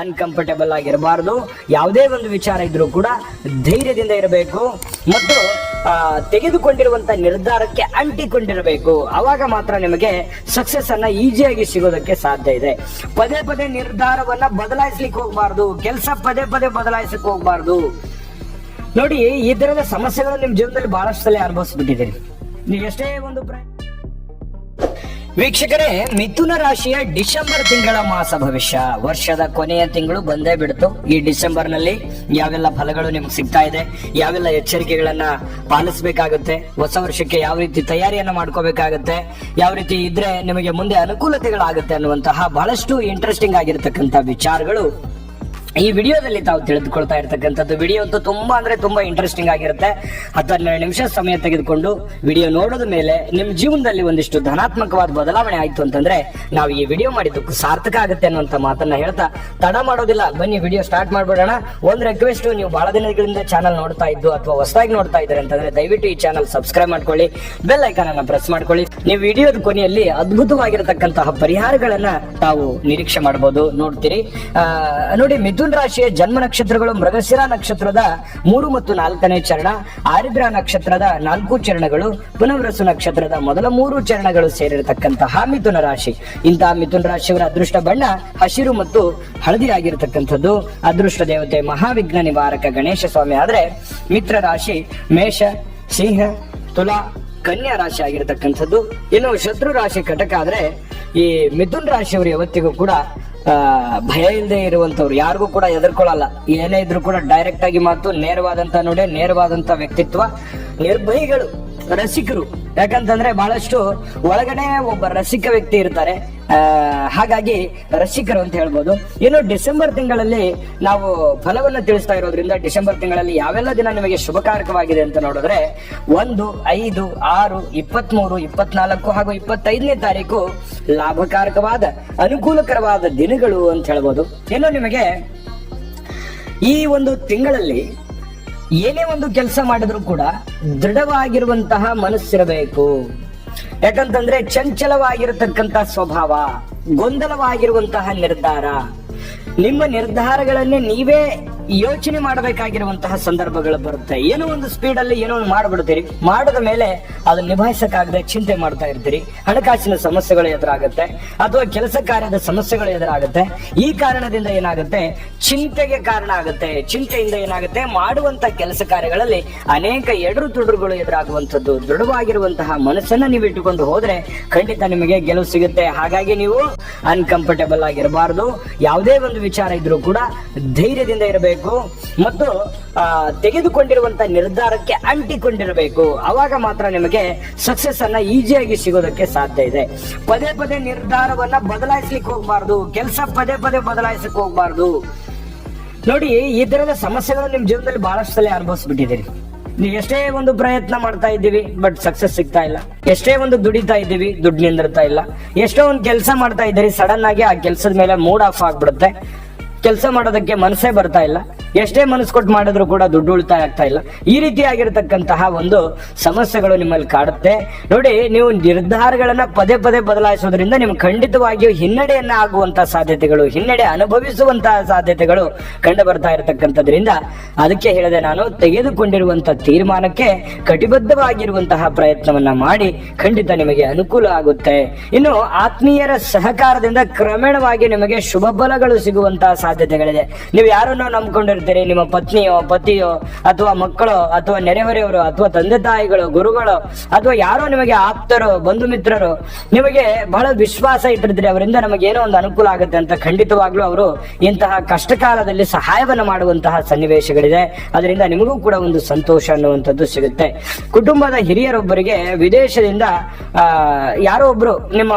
Uncomfortable ಆಗಿರಬಾರ್ದು. ಯಾವುದೇ ಒಂದು ವಿಚಾರ ಇದ್ರೂ ಕೂಡ ಧೈರ್ಯದಿಂದ ಇರಬೇಕು. ಮತ್ತು ತೆಗೆದುಕೊಂಡಿರುವಂತ ನಿರ್ಧಾರಕ್ಕೆ ಅಂಟಿಕೊಂಡಿರಬೇಕು. ಅವಾಗ ಮಾತ್ರ ನಿಮಗೆ ಸಕ್ಸಸ್ ಅನ್ನ ಈಸಿಯಾಗಿ ಸಿಗೋದಕ್ಕೆ ಸಾಧ್ಯ ಇದೆ. ಪದೇ ಪದೇ ನಿರ್ಧಾರವನ್ನ ಬದಲಾಯಿಸ್ಲಿಕ್ಕೆ ಹೋಗ್ಬಾರ್ದು. ಕೆಲಸ ಪದೇ ಪದೇ ಬದಲಾಯಿಸಕ್ಕೆ ಹೋಗ್ಬಾರ್ದು. ನೋಡಿ, ಈ ತರದ ಸಮಸ್ಯೆಗಳು ನಿಮ್ ಜೀವನದಲ್ಲಿ ಬಹಳಷ್ಟು ಸಲ ಅನುಭವಿಸ್ಬಿಟ್ಟಿದ್ದೀರಿ ನೀವು ಎಷ್ಟೇ ಒಂದು ವೀಕ್ಷಕರೇ, ಮಿಥುನ ರಾಶಿಯ ಡಿಸೆಂಬರ್ ತಿಂಗಳ ಮಾಸ ಭವಿಷ್ಯ. ವರ್ಷದ ಕೊನೆಯ ತಿಂಗಳು ಬಂದೇ ಬಿಡ್ತು. ಈ ಡಿಸೆಂಬರ್ನಲ್ಲಿ ಯಾವೆಲ್ಲ ಫಲಗಳು ನಿಮ್ಗೆ ಸಿಗ್ತಾ ಇದೆ, ಯಾವೆಲ್ಲ ಎಚ್ಚರಿಕೆಗಳನ್ನ ಪಾಲಿಸಬೇಕಾಗುತ್ತೆ, ಹೊಸ ವರ್ಷಕ್ಕೆ ಯಾವ ರೀತಿ ತಯಾರಿಯನ್ನ ಮಾಡ್ಕೋಬೇಕಾಗುತ್ತೆ, ಯಾವ ರೀತಿ ಇದ್ರೆ ನಿಮಗೆ ಮುಂದೆ ಅನುಕೂಲತೆಗಳಾಗುತ್ತೆ ಅನ್ನುವಂತಹ ಬಹಳಷ್ಟು ಇಂಟ್ರೆಸ್ಟಿಂಗ್ ಆಗಿರತಕ್ಕಂತ ವಿಚಾರಗಳು ಈ ವಿಡಿಯೋದಲ್ಲಿ ತಾವು ತಿಳಿದುಕೊಳ್ತಾ ಇರ್ತಕ್ಕಂಥದ್ದು ವಿಡಿಯೋ ಅಂತೂ ತುಂಬಾ ಅಂದ್ರೆ ತುಂಬಾ ಇಂಟ್ರೆಸ್ಟಿಂಗ್ ಆಗಿರುತ್ತೆ. ಹತ್ತೆರಡು ನಿಮಿಷ ಸಮಯ ತೆಗೆದುಕೊಂಡು ವಿಡಿಯೋ ನೋಡೋದ ಮೇಲೆ ನಿಮ್ ಜೀವನದಲ್ಲಿ ಒಂದಿಷ್ಟು ಧನಾತ್ಮಕವಾದ ಬದಲಾವಣೆ ಆಯ್ತು ಅಂತಂದ್ರೆ ನಾವು ಈ ವಿಡಿಯೋ ಮಾಡಿದ್ದಕ್ಕೂ ಸಾರ್ಥಕ ಆಗುತ್ತೆ ಅನ್ನುವಂತ ಮಾತನ್ನ ಹೇಳ್ತಾ ತಡ ಮಾಡೋದಿಲ್ಲ. ಬನ್ನಿ ವಿಡಿಯೋ ಸ್ಟಾರ್ಟ್ ಮಾಡ್ಬಿಡೋಣ. ಒಂದ್ ರಿಕ್ವೆಸ್ಟ್ ನೀವು ಬಹಳ ದಿನಗಳಿಂದ ಚಾನಲ್ ನೋಡ್ತಾ ಇದ್ದು ಅಥವಾ ಹೊಸದಾಗಿ ನೋಡ್ತಾ ಇದ್ದಾರೆ ಅಂತಂದ್ರೆ ದಯವಿಟ್ಟು ಈ ಚಾನಲ್ ಸಬ್ಸ್ಕ್ರೈಬ್ ಮಾಡ್ಕೊಳ್ಳಿ. ಬೆಲ್ ಐಕಾನ್ ಅನ್ನ ಪ್ರೆಸ್ ಮಾಡ್ಕೊಳ್ಳಿ. ನೀವು ವಿಡಿಯೋದ ಕೊನೆಯಲ್ಲಿ ಅದ್ಭುತವಾಗಿರತಕ್ಕಂತಹ ಪರಿಹಾರಗಳನ್ನ ತಾವು ನಿರೀಕ್ಷೆ ಮಾಡಬಹುದು ನೋಡ್ತೀರಿ. ನೋಡಿ ಮಿಥುನ್ ರಾಶಿಯ ಜನ್ಮ ನಕ್ಷತ್ರಗಳು ಮೃಗಶಿರ ನಕ್ಷತ್ರದ ಮೂರು ಮತ್ತು ನಾಲ್ಕನೇ ಚರಣ, ಆರಿದ್ರ ನಕ್ಷತ್ರದ ನಾಲ್ಕು ಚರಣಗಳು, ಪುನರ್ವಸು ನಕ್ಷತ್ರದ ಮೊದಲ ಮೂರು ಚರಣಗಳು ಸೇರಿರತಕ್ಕಂತಹ ಮಿಥುನ ರಾಶಿ. ಇಂತಹ ಮಿಥುನ ರಾಶಿಯವರ ಅದೃಷ್ಟ ಬಣ್ಣ ಹಸಿರು ಮತ್ತು ಹಳದಿ ಆಗಿರತಕ್ಕಂಥದ್ದು ಅದೃಷ್ಟ ದೇವತೆ ಮಹಾವಿಘ್ನ ನಿವಾರಕ ಗಣೇಶ ಸ್ವಾಮಿ. ಆದ್ರೆ ಮಿತ್ರ ರಾಶಿ ಮೇಷ, ಸಿಂಹ, ತುಲಾ, ಕನ್ಯಾ ರಾಶಿ ಆಗಿರತಕ್ಕಂಥದ್ದು. ಇನ್ನು ಶತ್ರು ರಾಶಿ ಕಟಕ ಆದ್ರೆ ಈ ಮಿಥುನ್ ರಾಶಿಯವರು ಯಾವತ್ತಿಗೂ ಕೂಡ ಭಯ ಇಲ್ಲದೆ ಇರುವಂತವ್ರು ಯಾರಿಗೂ ಕೂಡ ಎದುರ್ಕೊಳ್ಳಲ್ಲ ಏನೇ ಇದ್ರು ಕೂಡ ಡೈರೆಕ್ಟ್ ಆಗಿ ಮಾತು, ನೇರವಾದಂತ ನೋಡಿ, ನೇರವಾದಂತ ವ್ಯಕ್ತಿತ್ವ, ನಿರ್ಭಯಿಗಳು. ರಸಿಕರು. ಯಾಕಂತಂದ್ರೆ ಬಹಳಷ್ಟು ಒಳಗಡೆ ಒಬ್ಬ ರಸಿಕ ವ್ಯಕ್ತಿ ಇರ್ತಾರೆ. ಹಾಗಾಗಿ ರಸಿಕರು ಅಂತ ಹೇಳ್ಬೋದು. ಇನ್ನು ಡಿಸೆಂಬರ್ ತಿಂಗಳಲ್ಲಿ ನಾವು ಫಲವನ್ನ ತಿಳಿಸ್ತಾ ಇರೋದ್ರಿಂದ ಡಿಸೆಂಬರ್ ತಿಂಗಳಲ್ಲಿ ಯಾವೆಲ್ಲ ದಿನ ನಿಮಗೆ ಶುಭಕಾರಕವಾಗಿದೆ ಅಂತ ನೋಡಿದ್ರೆ, ಒಂದು, ಐದು, ಆರು, ಇಪ್ಪತ್ಮೂರು, ಇಪ್ಪತ್ನಾಲ್ಕು ಹಾಗೂ ಇಪ್ಪತ್ತೈದನೇ ತಾರೀಕು ಲಾಭಕಾರಕವಾದ, ಅನುಕೂಲಕರವಾದ ದಿನಗಳು ಅಂತ ಹೇಳ್ಬೋದು. ಇನ್ನು ನಿಮಗೆ ಈ ಒಂದು ತಿಂಗಳಲ್ಲಿ ಏನೇ ಒಂದು ಕೆಲಸ ಮಾಡಿದ್ರು ಕೂಡ ದೃಢವಾಗಿರುವಂತಹ ಮನಸ್ಸಿರಬೇಕು. ಯಾಕಂತಂದ್ರೆ ಚಂಚಲವಾಗಿರತಕ್ಕಂತ ಸ್ವಭಾವ, ಗೊಂದಲವಾಗಿರುವಂತಹ ನಿರ್ಧಾರ. ನಿಮ್ಮ ನಿರ್ಧಾರಗಳನ್ನೇ ನೀವೇ ಯೋಚನೆ ಮಾಡಬೇಕಾಗಿರುವಂತಹ ಸಂದರ್ಭಗಳು ಬರುತ್ತೆ. ಏನೋ ಒಂದು ಸ್ಪೀಡ್ ಅಲ್ಲಿ ಏನೋ ಒಂದು ಮಾಡ್ಬಿಡ್ತೀರಿ. ಮಾಡದ ಮೇಲೆ ಅದನ್ನ ನಿಭಾಯಿಸಕ್ಕಾಗದೆ ಚಿಂತೆ ಮಾಡ್ತಾ ಇರ್ತೀರಿ. ಹಣಕಾಸಿನ ಸಮಸ್ಯೆಗಳು ಎದುರಾಗುತ್ತೆ. ಅಥವಾ ಕೆಲಸ ಕಾರ್ಯದ ಸಮಸ್ಯೆಗಳು ಎದುರಾಗುತ್ತೆ. ಈ ಕಾರಣದಿಂದ ಏನಾಗುತ್ತೆ? ಚಿಂತೆಗೆ ಕಾರಣ ಆಗುತ್ತೆ. ಚಿಂತೆಯಿಂದ ಏನಾಗುತ್ತೆ? ಮಾಡುವಂತ ಕೆಲಸ ಕಾರ್ಯಗಳಲ್ಲಿ ಅನೇಕ ಎಡರು ತುಡುರುಗಳು ಎದುರಾಗುವಂತದ್ದು ದೃಢವಾಗಿರುವಂತಹ ಮನಸ್ಸನ್ನ ನೀವು ಇಟ್ಟುಕೊಂಡು ಹೋದ್ರೆ ಖಂಡಿತ ನಿಮಗೆ ಗೆಲುವು ಸಿಗುತ್ತೆ. ಹಾಗಾಗಿ ನೀವು ಅನ್ಕಂಫರ್ಟೇಬಲ್ ಆಗಿರಬಾರದು. ಯಾವುದೇ ಒಂದು ವಿಚಾರ ಇದ್ರೂ ಕೂಡ ಧೈರ್ಯದಿಂದ ಇರಬೇಕು. ಮತ್ತು ಆ, ತೆಗೆದುಕೊಂಡಿರುವಂತ ನಿರ್ಧಾರಕ್ಕೆ ಅಂಟಿಕೊಂಡಿರಬೇಕು. ಅವಾಗ ಮಾತ್ರ ನಿಮಗೆ ಸಕ್ಸಸ್ ಅನ್ನ ಈಸಿಯಾಗಿ ಸಿಗೋದಕ್ಕೆ ಸಾಧ್ಯ ಇದೆ. ಪದೇ ಪದೇ ನಿರ್ಧಾರವನ್ನ ಬದಲಾಯಿಸ್ಲಿಕ್ಕೆ ಹೋಗ್ಬಾರ್ದು. ಕೆಲಸ ಪದೇ ಪದೇ ಬದಲಾಯಿಸಕ್ ಹೋಗ್ಬಾರ್ದು. ನೋಡಿ ಈ ತರದ ಸಮಸ್ಯೆಗಳು ನಿಮ್ ಜೀವನದಲ್ಲಿ ಬಹಳಷ್ಟು ಸಲ ಅನುಭವಿಸ್ಬಿಟ್ಟಿದ್ದೀರಿ. ನೀವು ಎಷ್ಟೇ ಒಂದು ಪ್ರಯತ್ನ ಮಾಡ್ತಾ ಇದ್ದೀವಿ ಬಟ್ ಸಕ್ಸಸ್ ಸಿಗ್ತಾ ಇಲ್ಲ. ಎಷ್ಟೇ ಒಂದು ದುಡಿತಾ ಇದ್ದೀವಿ ದುಡ್ಡು ನಿಂದಿರ್ತಾ ಇಲ್ಲ. ಎಷ್ಟೋ ಒಂದು ಕೆಲಸ ಮಾಡ್ತಾ ಇದ್ದೀರಿ ಸಡನ್ ಆಗಿ ಆ ಕೆಲಸದ ಮೇಲೆ ಮೂಡ್ ಆಫ್ ಆಗ್ಬಿಡುತ್ತೆ. ಕೆಲಸ ಮಾಡೋದಕ್ಕೆ ಮನಸ್ಸೇ ಬರ್ತಾ ಇಲ್ಲ. ಎಷ್ಟೇ ಮನಸ್ಸು ಕೊಟ್ಟು ಮಾಡಿದ್ರು ಕೂಡ ದುಡ್ಡು ಉಳಿತಾಯ ಆಗ್ತಾ ಇಲ್ಲ. ಈ ರೀತಿಯಾಗಿರ್ತಕ್ಕಂತಹ ಒಂದು ಸಮಸ್ಯೆಗಳು ನಿಮ್ಮಲ್ಲಿ ಕಾಡುತ್ತೆ. ನೋಡಿ, ನೀವು ನಿರ್ಧಾರಗಳನ್ನ ಪದೇ ಪದೇ ಬದಲಾಯಿಸೋದ್ರಿಂದ ನಿಮ್ಗೆ ಖಂಡಿತವಾಗಿಯೂ ಹಿನ್ನಡೆಯನ್ನ ಆಗುವಂತಹ ಸಾಧ್ಯತೆಗಳು, ಹಿನ್ನಡೆ ಅನುಭವಿಸುವಂತಹ ಸಾಧ್ಯತೆಗಳು ಕಂಡು ಬರ್ತಾ ಇರತಕ್ಕಂಥದ್ರಿಂದ ಅದಕ್ಕೆ ಹೇಳಿದೆ ನಾನು ತೆಗೆದುಕೊಂಡಿರುವಂತ ತೀರ್ಮಾನಕ್ಕೆ ಕಟಿಬದ್ಧವಾಗಿರುವಂತಹ ಪ್ರಯತ್ನವನ್ನ ಮಾಡಿ ಖಂಡಿತ ನಿಮಗೆ ಅನುಕೂಲ ಆಗುತ್ತೆ. ಇನ್ನು ಆತ್ಮೀಯರ ಸಹಕಾರದಿಂದ ಕ್ರಮೇಣವಾಗಿ ನಿಮಗೆ ಶುಭ ಸಿಗುವಂತಹ ಸಾಧ್ಯತೆಗಳಿದೆ. ನೀವು ಯಾರನ್ನೋ ನಂಬ್ಕೊಂಡಿರ್ತೀರಿ ನಿಮ್ಮ ಪತ್ನಿಯೋ, ಪತಿಯೋ, ಅಥವಾ ಮಕ್ಕಳು, ಅಥವಾ ನೆರೆಹೊರೆಯವರು, ಅಥವಾ ತಂದೆ ತಾಯಿಗಳು, ಗುರುಗಳು, ಅಥವಾ ಯಾರೋ ನಿಮಗೆ ಆಪ್ತರು, ಬಂಧು ಮಿತ್ರರು, ನಿಮಗೆ ಬಹಳ ವಿಶ್ವಾಸ ಇಟ್ಟಿರ್ತಾರೆ ಅವರಿಂದ ನಮಗೆ ಏನೋ ಒಂದು ಅನುಕೂಲ ಆಗುತ್ತೆ ಅಂತ ಖಂಡಿತವಾಗ್ಲೂ ಅವರು ಇಂತಹ ಕಷ್ಟ ಕಾಲದಲ್ಲಿ ಸಹಾಯವನ್ನು ಮಾಡುವಂತಹ ಸನ್ನಿವೇಶಗಳಿದೆ. ಅದರಿಂದ ನಿಮಗೂ ಕೂಡ ಒಂದು ಸಂತೋಷ ಅನ್ನುವಂಥದ್ದು ಸಿಗುತ್ತೆ. ಕುಟುಂಬದ ಹಿರಿಯರೊಬ್ಬರಿಗೆ ವಿದೇಶದಿಂದ ಯಾರೋ ಒಬ್ರು ನಿಮ್ಮ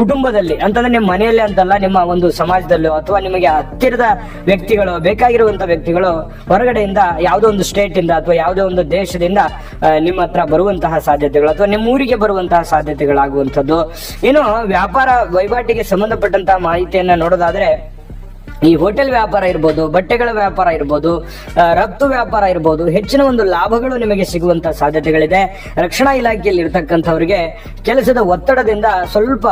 ಕುಟುಂಬದಲ್ಲಿ, ಅಂತಂದ್ರೆ ನಿಮ್ಮ ಮನೆಯಲ್ಲಿ ಅಂತಲ್ಲ, ನಿಮ್ಮ ಒಂದು ಸಮಾಜದಲ್ಲೋ ಅಥವಾ ನಿಮಗೆ ಹತ್ತಿರದ ವ್ಯಕ್ತಿಗಳು ಬೇಕಾಗಿರುವಂತ ವ್ಯಕ್ತಿಗಳು ಹೊರಗಡೆಯಿಂದ ಯಾವುದೋ ಒಂದು ಸ್ಟೇಟ್ ಇಂದ ಅಥವಾ ಯಾವುದೋ ಒಂದು ದೇಶದಿಂದ ನಿಮ್ಮ ಹತ್ರ ಬರುವಂತಹ ಸಾಧ್ಯತೆಗಳು ಅಥವಾ ನಿಮ್ಮ ಊರಿಗೆ ಬರುವಂತಹ ಸಾಧ್ಯತೆಗಳಾಗುವಂಥದ್ದು. ಇನ್ನು ವ್ಯಾಪಾರ ವಹಿವಾಟಿಗೆ ಸಂಬಂಧಪಟ್ಟಂತಹ ಮಾಹಿತಿಯನ್ನ ನೋಡೋದಾದ್ರೆ ಈ ಹೋಟೆಲ್ ವ್ಯಾಪಾರ ಇರ್ಬೋದು, ಬಟ್ಟೆಗಳ ವ್ಯಾಪಾರ ಇರ್ಬೋದು ರಫ್ತು ವ್ಯಾಪಾರ ಇರ್ಬೋದು, ಹೆಚ್ಚಿನ ಒಂದು ಲಾಭಗಳು ನಿಮಗೆ ಸಿಗುವಂತ ಸಾಧ್ಯತೆಗಳಿದೆ. ರಕ್ಷಣಾ ಇಲಾಖೆಯಲ್ಲಿ ಇರ್ತಕ್ಕಂಥವ್ರಿಗೆ ಕೆಲಸದ ಒತ್ತಡದಿಂದ ಸ್ವಲ್ಪ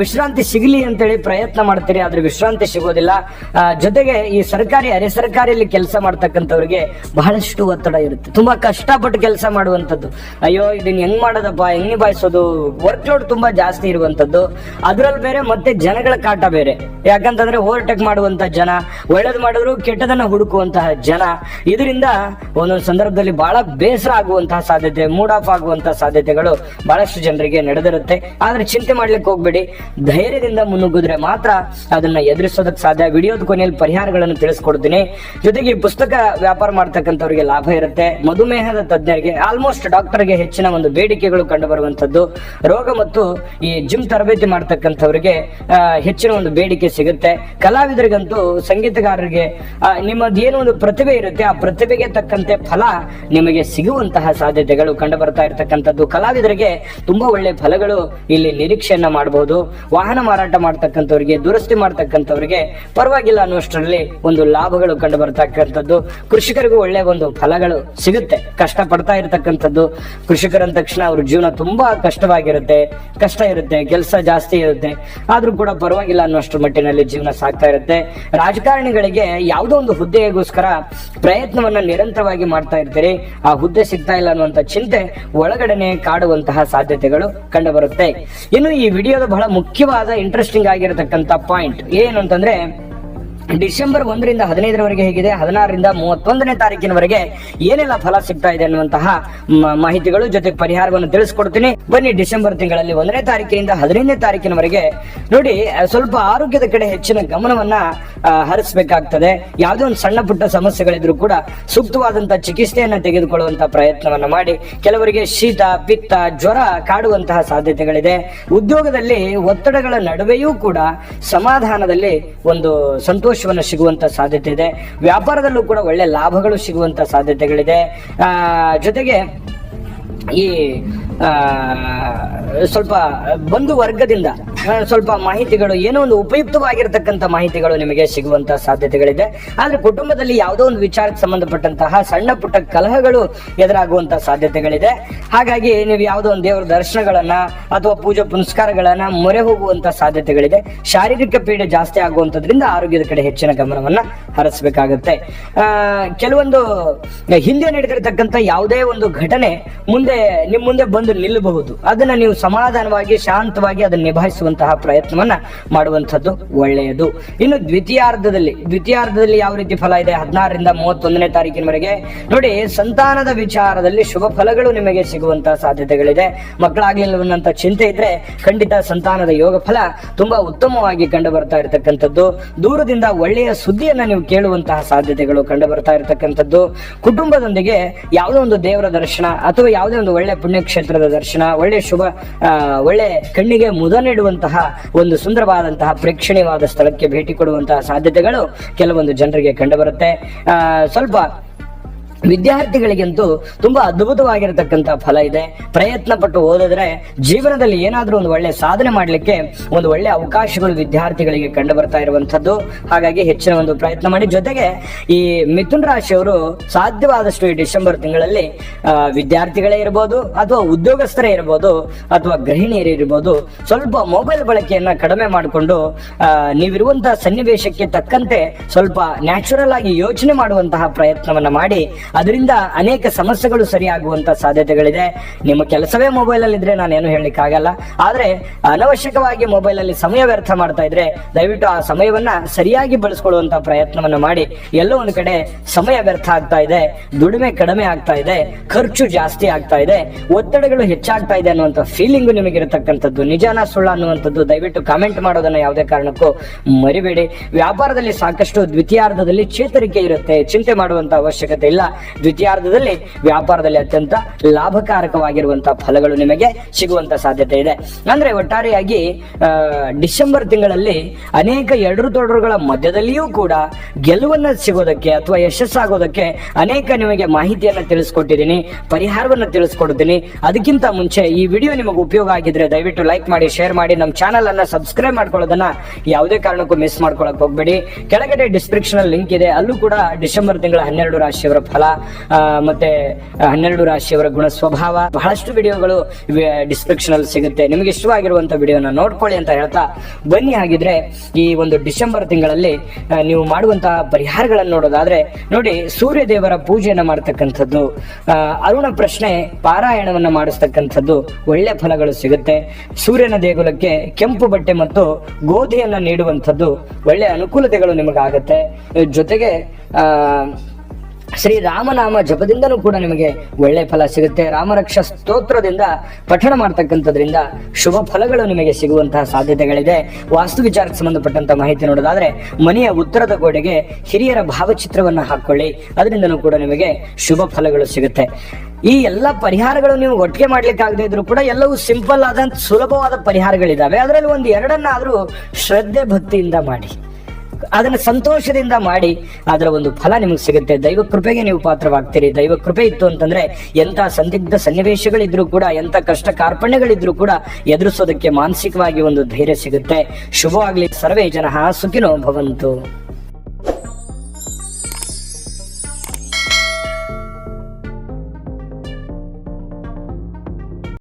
ವಿಶ್ರಾಂತಿ ಸಿಗಲಿ ಅಂತೇಳಿ ಪ್ರಯತ್ನ ಮಾಡ್ತೀರಿ. ಆದ್ರೆ ವಿಶ್ರಾಂತಿ ಸಿಗೋದಿಲ್ಲ. ಜೊತೆಗೆ ಈ ಸರ್ಕಾರಿ, ಅರೆ ಸರ್ಕಾರಿಯಲ್ಲಿ ಕೆಲಸ ಮಾಡ್ತಕ್ಕಂಥವ್ರಿಗೆ ಬಹಳಷ್ಟು ಒತ್ತಡ ಇರುತ್ತೆ. ತುಂಬಾ ಕಷ್ಟಪಟ್ಟು ಕೆಲಸ ಮಾಡುವಂಥದ್ದು. ಅಯ್ಯೋ ಇದನ್ನ ಹೆಂಗ್ ಮಾಡೋದಪ್ಪ, ಹೆಂಗ್ ನಿಭಾಯಿಸೋದು? ವರ್ಕ್ ಲೋಡ್ ತುಂಬಾ ಜಾಸ್ತಿ ಇರುವಂತದ್ದು ಅದ್ರಲ್ಲಿ ಬೇರೆ ಮತ್ತೆ ಜನಗಳ ಕಾಟ ಬೇರೆ. ಯಾಕಂತಂದ್ರೆ ಓವರ್ಟೇಕ್ ಮಾಡುವಂತ ಜನ, ಒಳ್ಳೇದು ಮಾಡಿದ್ರು ಕೆಟ್ಟದನ್ನ ಹುಡುಕುವಂತಹ ಜನ. ಇದರಿಂದ ಒಂದೊಂದು ಸಂದರ್ಭದಲ್ಲಿ ಬಹಳ ಬೇಸರ ಆಗುವಂತಹ ಸಾಧ್ಯತೆ, ಮೂಡ್ ಆಫ್ ಆಗುವಂತಹ ಸಾಧ್ಯತೆಗಳು ಬಹಳಷ್ಟು ಜನರಿಗೆ ನಡೆದಿರುತ್ತೆ. ಆದ್ರೆ ಚಿಂತೆ ಮಾಡ್ಲಿಕ್ಕೆ ಹೋಗ್ಬೇಡಿ. ಧೈರ್ಯದಿಂದ ಮುನ್ನುಗ್ಗಿದ್ರೆ ಮಾತ್ರ ಅದನ್ನ ಎದುರಿಸೋದಕ್ಕೆ ಸಾಧ್ಯ. ವಿಡಿಯೋದ ಕೊನೆಯಲ್ಲಿ ಪರಿಹಾರಗಳನ್ನು ತಿಳಿಸ್ಕೊಡ್ತೀನಿ. ಜೊತೆಗೆ ಪುಸ್ತಕ ವ್ಯಾಪಾರ ಮಾಡ್ತಕ್ಕಂಥವ್ರಿಗೆ ಲಾಭ ಇರುತ್ತೆ. ಮಧುಮೇಹದ ತಜ್ಞರಿಗೆ ಆಲ್ಮೋಸ್ಟ್ ಡಾಕ್ಟರ್ಗೆ ಹೆಚ್ಚಿನ ಒಂದು ಬೇಡಿಕೆಗಳು ಕಂಡು ಬರುವಂತದ್ದು ರೋಗ ಮತ್ತು ಈ ಜಿಮ್ ತರಬೇತಿ ಮಾಡ್ತಕ್ಕಂಥವ್ರಿಗೆ ಹೆಚ್ಚಿನ ಒಂದು ಬೇಡಿಕೆ ಸಿಗುತ್ತೆ. ಕಲಾವಿದರಿಗಂತೂ ಸಂಗೀತಗಾರರಿಗೆ ನಿಮ್ಮದು ಏನೋ ಒಂದು ಪ್ರತಿಭೆ ಇರುತ್ತೆ, ಆ ಪ್ರತಿಭೆಗೆ ತಕ್ಕಂತೆ ಫಲ ನಿಮಗೆ ಸಿಗುವಂತಹ ಸಾಧ್ಯತೆಗಳು ಕಂಡು ಬರ್ತಾ ಇರತಕ್ಕಂಥದ್ದು. ಕಲಾವಿದರಿಗೆ ತುಂಬಾ ಒಳ್ಳೆ ಫಲಗಳು ಇಲ್ಲಿ ನಿರೀಕ್ಷೆಯನ್ನ ಮಾಡಬಹುದು ವಾಹನ ಮಾರಾಟ ಮಾಡ್ತಕ್ಕಂಥವ್ರಿಗೆ, ದುರಸ್ತಿ ಮಾಡ್ತಕ್ಕಂಥವ್ರಿಗೆ ಪರವಾಗಿಲ್ಲ ಅನ್ನೋಷ್ಟರಲ್ಲಿ ಒಂದು ಲಾಭಗಳು ಕಂಡು ಬರ್ತಕ್ಕಂಥದ್ದು ಕೃಷಿಕರಿಗೂ ಒಳ್ಳೆ ಒಂದು ಫಲಗಳು ಸಿಗುತ್ತೆ ಕಷ್ಟ ಪಡ್ತಾ ಇರತಕ್ಕಂಥದ್ದು. ಕೃಷಿಕರಂದ ತಕ್ಷಣ ಅವ್ರ ಜೀವನ ತುಂಬಾ ಕಷ್ಟವಾಗಿರುತ್ತೆ, ಕಷ್ಟ ಇರುತ್ತೆ, ಕೆಲಸ ಜಾಸ್ತಿ ಇರುತ್ತೆ. ಆದ್ರೂ ಕೂಡ ಪರವಾಗಿಲ್ಲ ಅನ್ನೋಷ್ಟರ ಮಟ್ಟಿನಲ್ಲಿ ಜೀವನ ಸಾಗ್ತಾ ಇರುತ್ತೆ. ರಾಜಕಾರಣಿಗಳಿಗೆ ಯಾವುದೋ ಒಂದು ಹುದ್ದೆಗೋಸ್ಕರ ಪ್ರಯತ್ನವನ್ನ ನಿರಂತರವಾಗಿ ಮಾಡ್ತಾ ಇರ್ತೀರಿ. ಆ ಹುದ್ದೆ ಸಿಗ್ತಾ ಇಲ್ಲ ಅನ್ನುವಂತ ಚಿಂತೆ ಒಳಗಡೆನೆ ಕಾಡುವಂತಹ ಸಾಧ್ಯತೆಗಳು ಕಂಡು ಬರುತ್ತೆ ಇನ್ನು ಈ ವಿಡಿಯೋದ ಬಹಳ ಮುಖ್ಯವಾದ ಇಂಟ್ರೆಸ್ಟಿಂಗ್ ಆಗಿರತಕ್ಕಂತ ಪಾಯಿಂಟ್ ಏನು ಅಂತಂದ್ರೆ ಡಿಸೆಂಬರ್ ಒಂದರಿಂದ ಹದಿನೈದರವರೆಗೆ ಹೇಗಿದೆ, ಹದಿನಾರರಿಂದ ಮೂವತ್ತೊಂದನೇ ತಾರೀಕಿನವರೆಗೆ ಏನೆಲ್ಲ ಫಲ ಸಿಗ್ತಾ ಇದೆ ಅನ್ನುವಂತಹ ಮಾಹಿತಿಗಳು ಜೊತೆಗೆ ಪರಿಹಾರವನ್ನು ತಿಳಿಸ್ಕೊಡ್ತೀನಿ. ಬನ್ನಿ ಡಿಸೆಂಬರ್ ತಿಂಗಳಲ್ಲಿ ಒಂದನೇ ತಾರೀಕಿನಿಂದ ಹದಿನೈದನೇ ತಾರೀಕಿನವರೆಗೆ ನೋಡಿ ಸ್ವಲ್ಪ ಆರೋಗ್ಯದ ಕಡೆ ಹೆಚ್ಚಿನ ಗಮನವನ್ನ ಹರಿಸಬೇಕಾಗ್ತದೆ. ಯಾವುದೇ ಒಂದು ಸಣ್ಣ ಪುಟ್ಟ ಸಮಸ್ಯೆಗಳಿದ್ರು ಕೂಡ ಸೂಕ್ತವಾದಂತಹ ಚಿಕಿತ್ಸೆಯನ್ನ ತೆಗೆದುಕೊಳ್ಳುವಂತಹ ಪ್ರಯತ್ನವನ್ನ ಮಾಡಿ. ಕೆಲವರಿಗೆ ಶೀತ, ಪಿತ್ತ, ಜ್ವರ ಕಾಡುವಂತಹ ಸಾಧ್ಯತೆಗಳಿದೆ. ಉದ್ಯೋಗದಲ್ಲಿ ಒತ್ತಡಗಳ ನಡುವೆಯೂ ಕೂಡ ಸಮಾಧಾನದಲ್ಲಿ ಒಂದು ಸಂತೋಷವನ್ನು ಸಿಗುವಂತ ಸಾಧ್ಯತೆ ಇದೆ. ವ್ಯಾಪಾರದಲ್ಲೂ ಕೂಡ ಒಳ್ಳೆ ಲಾಭಗಳು ಸಿಗುವಂತ ಸಾಧ್ಯತೆಗಳಿದೆ. ಜೊತೆಗೆ ಈ ಸ್ವಲ್ಪ ಬಂಧು ವರ್ಗದಿಂದ ಸ್ವಲ್ಪ ಮಾಹಿತಿಗಳು, ಏನೋ ಒಂದು ಉಪಯುಕ್ತವಾಗಿರತಕ್ಕಂತ ಮಾಹಿತಿಗಳು ನಿಮಗೆ ಸಿಗುವಂತಹ ಸಾಧ್ಯತೆಗಳಿದೆ. ಆದ್ರೆ ಕುಟುಂಬದಲ್ಲಿ ಯಾವುದೋ ಒಂದು ವಿಚಾರಕ್ಕೆ ಸಂಬಂಧಪಟ್ಟಂತಹ ಸಣ್ಣ ಪುಟ್ಟ ಕಲಹಗಳು ಎದುರಾಗುವಂತಹ ಸಾಧ್ಯತೆಗಳಿದೆ. ಹಾಗಾಗಿ ನೀವು ಯಾವುದೋ ಒಂದು ದೇವರ ದರ್ಶನಗಳನ್ನ ಅಥವಾ ಪೂಜಾ ಪುನಸ್ಕಾರಗಳನ್ನ ಮೊರೆ ಹೋಗುವಂತಹ ಸಾಧ್ಯತೆಗಳಿದೆ. ಶಾರೀರಿಕ ಪೀಡೆ ಜಾಸ್ತಿ ಆಗುವಂತದ್ರಿಂದ ಆರೋಗ್ಯದ ಕಡೆ ಹೆಚ್ಚಿನ ಗಮನವನ್ನ ಹರಿಸಬೇಕಾಗುತ್ತೆ. ಕೆಲವೊಂದು ಹಿಂದೆ ನಡೆದಿರತಕ್ಕಂತ ಯಾವುದೇ ಒಂದು ಘಟನೆ ಮುಂದೆ ನಿಮ್ ಮುಂದೆ ಬಂದು ನಿಲ್ಲಬಹುದು. ಅದನ್ನ ನೀವು ಸಮಾಧಾನವಾಗಿ, ಶಾಂತವಾಗಿ ಅದನ್ನ ನಿಭಾಯಿಸುವಂತಹ ಪ್ರಯತ್ನವನ್ನ ಮಾಡುವಂತದ್ದು ಒಳ್ಳೆಯದು. ಇನ್ನು ದ್ವಿತೀಯಾರ್ಧದಲ್ಲಿ ದ್ವಿತೀಯಾರ್ಧದಲ್ಲಿ ಯಾವ ರೀತಿ ಫಲ ಇದೆ? ಹದಿನಾರರಿಂದ ಮೂವತ್ತೊಂದನೇ ತಾರೀಕಿನವರೆಗೆ. ನೋಡಿ, ಸಂತಾನದ ವಿಚಾರದಲ್ಲಿ ಶುಭ ಫಲಗಳು ನಿಮಗೆ ಸಿಗುವಂತಹ ಸಾಧ್ಯತೆಗಳಿದೆ. ಮಕ್ಕಳಾಗ್ಲಿಲ್ಲವನ್ನಂತ ಚಿಂತೆ ಇದ್ರೆ ಖಂಡಿತ ಸಂತಾನದ ಯೋಗ ಫಲ ತುಂಬಾ ಉತ್ತಮವಾಗಿ ಕಂಡು ಬರ್ತಾ ಇರತಕ್ಕಂಥದ್ದು. ದೂರದಿಂದ ಒಳ್ಳೆಯ ಸುದ್ದಿಯನ್ನ ನೀವು ಕೇಳುವಂತಹ ಸಾಧ್ಯತೆಗಳು ಕಂಡು ಬರ್ತಾ ಇರತಕ್ಕಂಥದ್ದು. ಕುಟುಂಬದೊಂದಿಗೆ ಯಾವುದೋ ಒಂದು ದೇವರ ದರ್ಶನ ಅಥವಾ ಯಾವುದೇ ಒಂದು ಒಳ್ಳೆ ಪುಣ್ಯಕ್ಷೇತ್ರದ ದರ್ಶನ, ಒಳ್ಳೆ ಶುಭ ಒಳ್ಳೆ ಕಣ್ಣಿಗೆ ಮುದ ನೀಡುವಂತಹ ಒಂದು ಸುಂದರವಾದಂತಹ ಪ್ರೇಕ್ಷಣೀಯವಾದ ಸ್ಥಳಕ್ಕೆ ಭೇಟಿ ಕೊಡುವಂತಹ ಸಾಧ್ಯತೆಗಳು ಕೆಲವೊಂದು ಜನರಿಗೆ ಕಂಡುಬರುತ್ತೆ. ಸ್ವಲ್ಪ ವಿದ್ಯಾರ್ಥಿಗಳಿಗಂತೂ ತುಂಬಾ ಅದ್ಭುತವಾಗಿರತಕ್ಕಂತ ಫಲ ಇದೆ. ಪ್ರಯತ್ನ ಪಟ್ಟು ಓದಿದ್ರೆ ಜೀವನದಲ್ಲಿ ಏನಾದರೂ ಒಂದು ಒಳ್ಳೆ ಸಾಧನೆ ಮಾಡಲಿಕ್ಕೆ ಒಂದು ಒಳ್ಳೆ ಅವಕಾಶಗಳು ವಿದ್ಯಾರ್ಥಿಗಳಿಗೆ ಕಂಡು ಬರ್ತಾ ಇರುವಂತದ್ದು ಹಾಗಾಗಿ ಹೆಚ್ಚಿನ ಒಂದು ಪ್ರಯತ್ನ ಮಾಡಿ. ಜೊತೆಗೆ ಈ ಮಿಥುನ್ ರಾಶಿಯವರು ಸಾಧ್ಯವಾದಷ್ಟು ಈ ಡಿಸೆಂಬರ್ ತಿಂಗಳಲ್ಲಿ ವಿದ್ಯಾರ್ಥಿಗಳೇ ಇರ್ಬೋದು ಅಥವಾ ಉದ್ಯೋಗಸ್ಥರೇ ಇರ್ಬೋದು ಅಥವಾ ಗೃಹಿಣಿಯರೇ ಇರ್ಬೋದು ಸ್ವಲ್ಪ ಮೊಬೈಲ್ ಬಳಕೆಯನ್ನ ಕಡಿಮೆ ಮಾಡಿಕೊಂಡು ನೀವಿರುವಂತಹ ಸನ್ನಿವೇಶಕ್ಕೆ ತಕ್ಕಂತೆ ಸ್ವಲ್ಪ ನ್ಯಾಚುರಲ್ ಆಗಿ ಯೋಚನೆ ಮಾಡುವಂತಹ ಪ್ರಯತ್ನವನ್ನ ಮಾಡಿ ಅದರಿಂದ ಅನೇಕ ಸಮಸ್ಯೆಗಳು ಸರಿಯಾಗುವಂತ ಸಾಧ್ಯತೆಗಳಿದೆ. ನಿಮ್ಮ ಕೆಲಸವೇ ಮೊಬೈಲ್ ಅಲ್ಲಿ ಇದ್ರೆ ನಾನೇನು ಹೇಳಲಿಕ್ಕೆ ಆಗಲ್ಲ ಆದ್ರೆ ಅನವಶ್ಯಕವಾಗಿ ಮೊಬೈಲ್ ಅಲ್ಲಿ ಸಮಯ ವ್ಯರ್ಥ ಮಾಡ್ತಾ ಇದ್ರೆ ದಯವಿಟ್ಟು ಆ ಸಮಯವನ್ನ ಸರಿಯಾಗಿ ಬಳಸ್ಕೊಳ್ಳುವಂತ ಪ್ರಯತ್ನವನ್ನ ಮಾಡಿ. ಎಲ್ಲೋ ಒಂದು ಕಡೆ ಸಮಯ ವ್ಯರ್ಥ ಆಗ್ತಾ ಇದೆ, ದುಡಿಮೆ ಕಡಿಮೆ ಆಗ್ತಾ ಇದೆ, ಖರ್ಚು ಜಾಸ್ತಿ ಆಗ್ತಾ ಇದೆ, ಒತ್ತಡಗಳು ಹೆಚ್ಚಾಗ್ತಾ ಇದೆ ಅನ್ನುವಂತ ಫೀಲಿಂಗ್ ನಿಮಗೆ ಇರತಕ್ಕಂಥದ್ದು ನಿಜಾನ ಸುಳ್ಳ ಅನ್ನುವಂಥದ್ದು ದಯವಿಟ್ಟು ಕಾಮೆಂಟ್ ಮಾಡೋದನ್ನ ಯಾವುದೇ ಕಾರಣಕ್ಕೂ ಮರಿಬೇಡಿ. ವ್ಯಾಪಾರದಲ್ಲಿ ಸಾಕಷ್ಟು ದ್ವಿತೀಯಾರ್ಧದಲ್ಲಿ ಚೇತರಿಕೆ ಇರುತ್ತೆ, ಚಿಂತೆ ಮಾಡುವಂತ ಅವಶ್ಯಕತೆ ಇಲ್ಲ. ದ್ವಿತೀಯಾರ್ಧದಲ್ಲಿ ವ್ಯಾಪಾರದಲ್ಲಿ ಅತ್ಯಂತ ಲಾಭಕಾರಕವಾಗಿರುವಂತಹ ಫಲಗಳು ನಿಮಗೆ ಸಿಗುವಂತ ಸಾಧ್ಯತೆ ಇದೆ. ಅಂದ್ರೆ ಒಟ್ಟಾರೆಯಾಗಿ ಡಿಸೆಂಬರ್ ತಿಂಗಳಲ್ಲಿ ಅನೇಕ ಎಡರು ತೊಡರುಗಳ ಮಧ್ಯದಲ್ಲಿಯೂ ಕೂಡ ಗೆಲುವನ್ನ ಸಿಗೋದಕ್ಕೆ ಅಥವಾ ಯಶಸ್ಸಾಗೋದಕ್ಕೆ ಅನೇಕ ನಿಮಗೆ ಮಾಹಿತಿಯನ್ನ ತಿಳಿಸ್ಕೊಟ್ಟಿದ್ದೀನಿ, ಪರಿಹಾರವನ್ನ ತಿಳಿಸ್ಕೊಡ್ತೀನಿ. ಅದಕ್ಕಿಂತ ಮುಂಚೆ ಈ ವಿಡಿಯೋ ನಿಮಗೆ ಉಪಯೋಗ ಆಗಿದ್ರೆ ದಯವಿಟ್ಟು ಲೈಕ್ ಮಾಡಿ, ಶೇರ್ ಮಾಡಿ. ನಮ್ಮ ಚಾನಲ್ ಅನ್ನ ಸಬ್ಸ್ಕ್ರೈಬ್ ಮಾಡ್ಕೊಳ್ಳೋದನ್ನ ಯಾವುದೇ ಕಾರಣಕ್ಕೂ ಮಿಸ್ ಮಾಡ್ಕೊಳಕ್ ಹೋಗ್ಬೇಡಿ. ಕೆಳಗಡೆ ಡಿಸ್ಕ್ರಿಪ್ಷನ್ ಲಿಂಕ್ ಇದೆ. ಅಲ್ಲೂ ಕೂಡ ಡಿಸೆಂಬರ್ ತಿಂಗಳ ಹನ್ನೆರಡು ರಾಶಿಯವರ ಫಲ ಮತ್ತೆ ಹನ್ನೆರಡು ರಾಶಿಯವರ ಗುಣ ಸ್ವಭಾವ. ಬಹಳಷ್ಟು ವಿಡಿಯೋಗಳು ಡಿಸ್ಕ್ರಿಪ್ಷನ್ ಅಲ್ಲಿ ಸಿಗುತ್ತೆ. ನಿಮಗೆ ಇಷ್ಟವಾಗಿರುವಂತ ವಿಡಿಯೋನ ನೋಡ್ಕೊಳ್ಳಿ ಅಂತ ಹೇಳ್ತಾ ಬನ್ನಿ. ಹಾಗಿದ್ರೆ ಈ ಒಂದು ಡಿಸೆಂಬರ್ ತಿಂಗಳಲ್ಲಿ ನೀವು ಮಾಡುವಂತಹ ಪರಿಹಾರಗಳನ್ನು ನೋಡೋದಾದ್ರೆ, ನೋಡಿ ಸೂರ್ಯ ದೇವರ ಪೂಜೆಯನ್ನು ಮಾಡ್ತಕ್ಕಂಥದ್ದು ಅರುಣ ಪ್ರಶ್ನೆ ಪಾರಾಯಣವನ್ನ ಮಾಡಿಸ್ತಕ್ಕಂಥದ್ದು ಒಳ್ಳೆ ಫಲಗಳು ಸಿಗುತ್ತೆ. ಸೂರ್ಯನ ದೇಗುಲಕ್ಕೆ ಕೆಂಪು ಬಟ್ಟೆ ಮತ್ತು ಗೋಧಿಯನ್ನ ನೀಡುವಂಥದ್ದು ಒಳ್ಳೆ ಅನುಕೂಲತೆಗಳು ನಿಮಗಾಗತ್ತೆ. ಜೊತೆಗೆ ಶ್ರೀ ರಾಮನಾಮ ಜಪದಿಂದನೂ ಕೂಡ ನಿಮಗೆ ಒಳ್ಳೆ ಫಲ ಸಿಗುತ್ತೆ. ರಾಮರಕ್ಷ ಸ್ತೋತ್ರದಿಂದ ಪಠಣ ಮಾಡ್ತಕ್ಕಂಥದ್ರಿಂದ ಶುಭ ಫಲಗಳು ನಿಮಗೆ ಸಿಗುವಂತಹ ಸಾಧ್ಯತೆಗಳಿದೆ. ವಾಸ್ತು ವಿಚಾರಕ್ಕೆ ಸಂಬಂಧಪಟ್ಟಂತ ಮಾಹಿತಿ ನೋಡೋದಾದ್ರೆ, ಮನೆಯ ಉತ್ತರದ ಗೋಡೆಗೆ ಹಿರಿಯರ ಭಾವಚಿತ್ರವನ್ನ ಹಾಕೊಳ್ಳಿ. ಅದರಿಂದನೂ ಕೂಡ ನಿಮಗೆ ಶುಭ ಫಲಗಳು ಸಿಗುತ್ತೆ. ಈ ಎಲ್ಲ ಪರಿಹಾರಗಳು ನೀವು ಒಟ್ಟಿಗೆ ಮಾಡ್ಲಿಕ್ಕೆ ಇದ್ರು ಕೂಡ ಎಲ್ಲವೂ ಸಿಂಪಲ್ ಆದಂತ ಸುಲಭವಾದ ಪರಿಹಾರಗಳಿದಾವೆ. ಅದರಲ್ಲಿ ಒಂದು ಎರಡನ್ನಾದ್ರೂ ಶ್ರದ್ಧೆ ಭಕ್ತಿಯಿಂದ ಮಾಡಿ. ಅದನ್ನ ಸಂತೋಷದಿಂದ ಮಾಡಿ ಅದರ ಒಂದು ಫಲ ನಿಮಗೆ ಸಿಗುತ್ತೆ. ದೈವ ಕೃಪೆಗೆ ನೀವು ಪಾತ್ರವಾಗ್ತೀರಿ. ದೈವ ಕೃಪೆ ಇತ್ತು ಅಂತಂದ್ರೆ ಎಂತ ಸಂದಿಗ್ಧ ಸನ್ನಿವೇಶಗಳಿದ್ರು ಕೂಡ ಎಂತ ಕಷ್ಟ ಕಾರ್ಪಣ್ಯಗಳಿದ್ರು ಕೂಡ ಎದುರಿಸೋದಕ್ಕೆ ಮಾನಸಿಕವಾಗಿ ಒಂದು ಧೈರ್ಯ ಸಿಗುತ್ತೆ. ಶುಭವಾಗ್ಲಿ ಸರ್ವೇ ಜನ, ಸುಖಿನೋ ಭವಂತು.